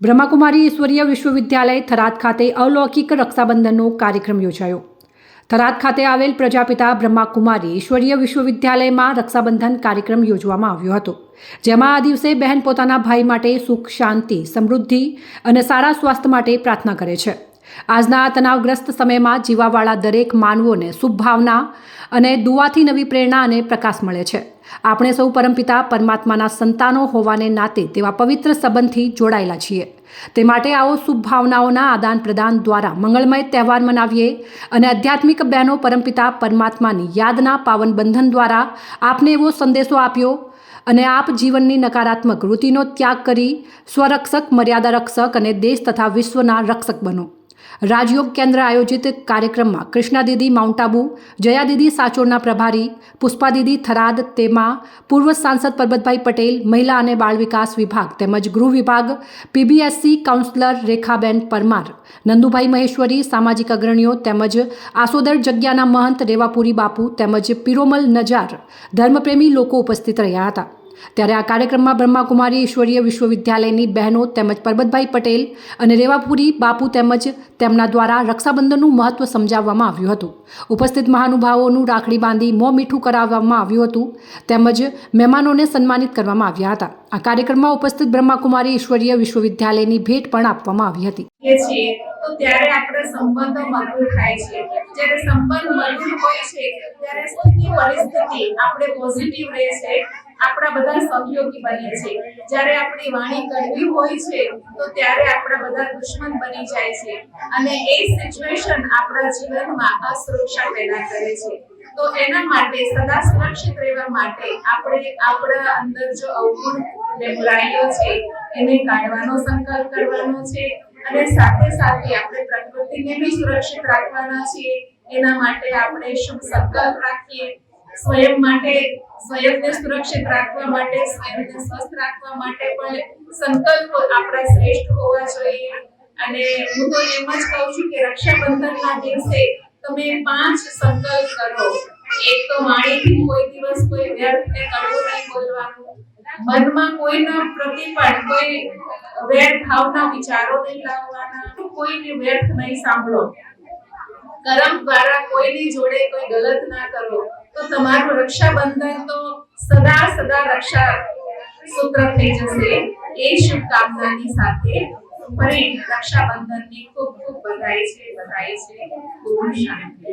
બ્રહ્માકુમારી ઈશ્વરીય વિશ્વવિદ્યાલય થરાદ ખાતે અલૌકિક રક્ષાબંધનનો કાર્યક્રમ યોજાયો. થરાદ ખાતે આવેલ પ્રજાપિતા બ્રહ્માકુમારી ઈશ્વરીય વિશ્વવિદ્યાલયમાં રક્ષાબંધન કાર્યક્રમ યોજવામાં આવ્યો હતો, જેમાં આ દિવસે બહેન પોતાના ભાઈ માટે સુખ, શાંતિ, સમૃદ્ધિ અને સારા સ્વાસ્થ્ય માટે પ્રાર્થના કરે છે. આજના આ તણાવગ્રસ્ત સમયમાં જીવાવાળા દરેક માનવોને શુભભાવના અને દુઆથી નવી પ્રેરણા અને પ્રકાશ મળે છે. આપણે સૌ પરમપિતા પરમાત્માના સંતાનો હોવાને નાતે તેવા પવિત્ર સંબંધથી જોડાયેલા છીએ. તે માટે આવો શુભભાવનાઓના આદાન પ્રદાન દ્વારા મંગળમય તહેવાર મનાવીએ અને આધ્યાત્મિક બહેનો પરમપિતા પરમાત્માની યાદના પાવન બંધન દ્વારા આપને એવો સંદેશો આપ્યો અને આપ જીવનની નકારાત્મક વૃત્તિનો ત્યાગ કરી સ્વરક્ષક મર્યાદા રક્ષક અને દેશ તથા વિશ્વના રક્ષક બનો. રાજયોગ કેન્દ્ર આયોજિત કાર્યક્રમમાં કૃષ્ણા દીદી, માઉન્ટ આબુ, જયા દીદી, સાચોરના પ્રભારી, પુષ્પા દીદી, થરાદ, તેમાં પૂર્વ સાંસદ પરબતભાઈ પટેલ, મહિલા અને બાળ વિકાસ વિભાગ તેમજ ગૃહ વિભાગ પીબીએસસી કાઉન્સલર રેખાબેન પરમાર, નંદુભાઈ મહેશ્વરી, સામાજિક અગ્રણીઓ તેમજ આસોદર જગ્યાના મહંત રેવાપુરી બાપુ તેમજ પિરોમલ નજાર ધર્મપ્રેમી લોકો ઉપસ્થિત રહ્યા હતા. ત્યારે આ કાર્યક્રમમાં બ્રહ્માકુમારી ઈશ્વરીય વિશ્વવિદ્યાલયની બહેનો તેમજ પરબતભાઈ પટેલ અને રેવાપુરી બાપુ તેમજ તેમના દ્વારા રક્ષાબંધનનું મહત્વ સમજાવવામાં આવ્યું હતું. ઉપસ્થિત મહાનુભાવોનું રાખડી બાંધી મોં મીઠું કરાવવામાં આવ્યું હતું તેમજ મહેમાનોને સન્માનિત કરવામાં આવ્યા હતા. આ કાર્યક્રમમાં ઉપસ્થિત બ્રહ્માકુમારી ઈશ્વરીય વિશ્વવિદ્યાલયની ભેટ પણ આપવામાં આવી હતી. ત્યારે આપણે સંબંધો મધુર થાય છે. જ્યારે સંબંધ મધુર હોય છે, ત્યારે સ્થિતિ પરિસ્થિતિ આપણે પોઝિટિવ રહે છે, આપણા બધા સહયોગી બને છે. જ્યારે આપણી વાણી કડવી હોય છે, તો ત્યારે આપણા બધા દુશ્મન બની જાય છે. અને એ સિચ્યુએશન આપણા જીવનમાં અસુરક્ષા પેદા કરે છે. તો એના માટે, સદા સુરક્ષિત રહેવા માટે આપણે આપણા અંદર જો અવગુણ ને છે, એને કાઢવાનો સંકલ્પ કરવાનો છે. અને સાથે સાથે આપણે પ્રકૃતિને બી સુરક્ષિત રાખવાના છીએ. એના માટે આપણે શુભ સંકલ્પ રાખીએ. સ્વયં માટે, સ્વયંને સુરક્ષિત રાખવા માટે, સ્વયંને સ્વસ્થ રાખવા માટે પણ સંકલ્પ આપણા શ્રેષ્ઠ હોવા જોઈએ. અને હું તો એમ જ કહું છું કે રક્ષાબંધનના દિવસે તમે પાંચ સંકલ્પ કરો. એક તો વાણીથી કોઈ દિવસ કોઈ વ્યર્થને કડવું નહીં બોલવાનું. મનમાં કોઈના પ્રતિ પણ કોઈ વ્યર્થ ભાવના વિચારો નહીં લાવવાના. કોઈને વ્યર્થ નહીં સાંભળો. કરમ દ્વારા કોઈની જોડે કોઈ ગલત ના કરો, તો તમારું રક્ષાબંધન તો સદા સદા રક્ષા સૂત્ર થઈ જશે. એ શુભકામનાની સાથે ફરી રક્ષાબંધનની ખૂબ ખૂબ બધાઈ છે બધાઈ છે. ખૂબ શાંતિ.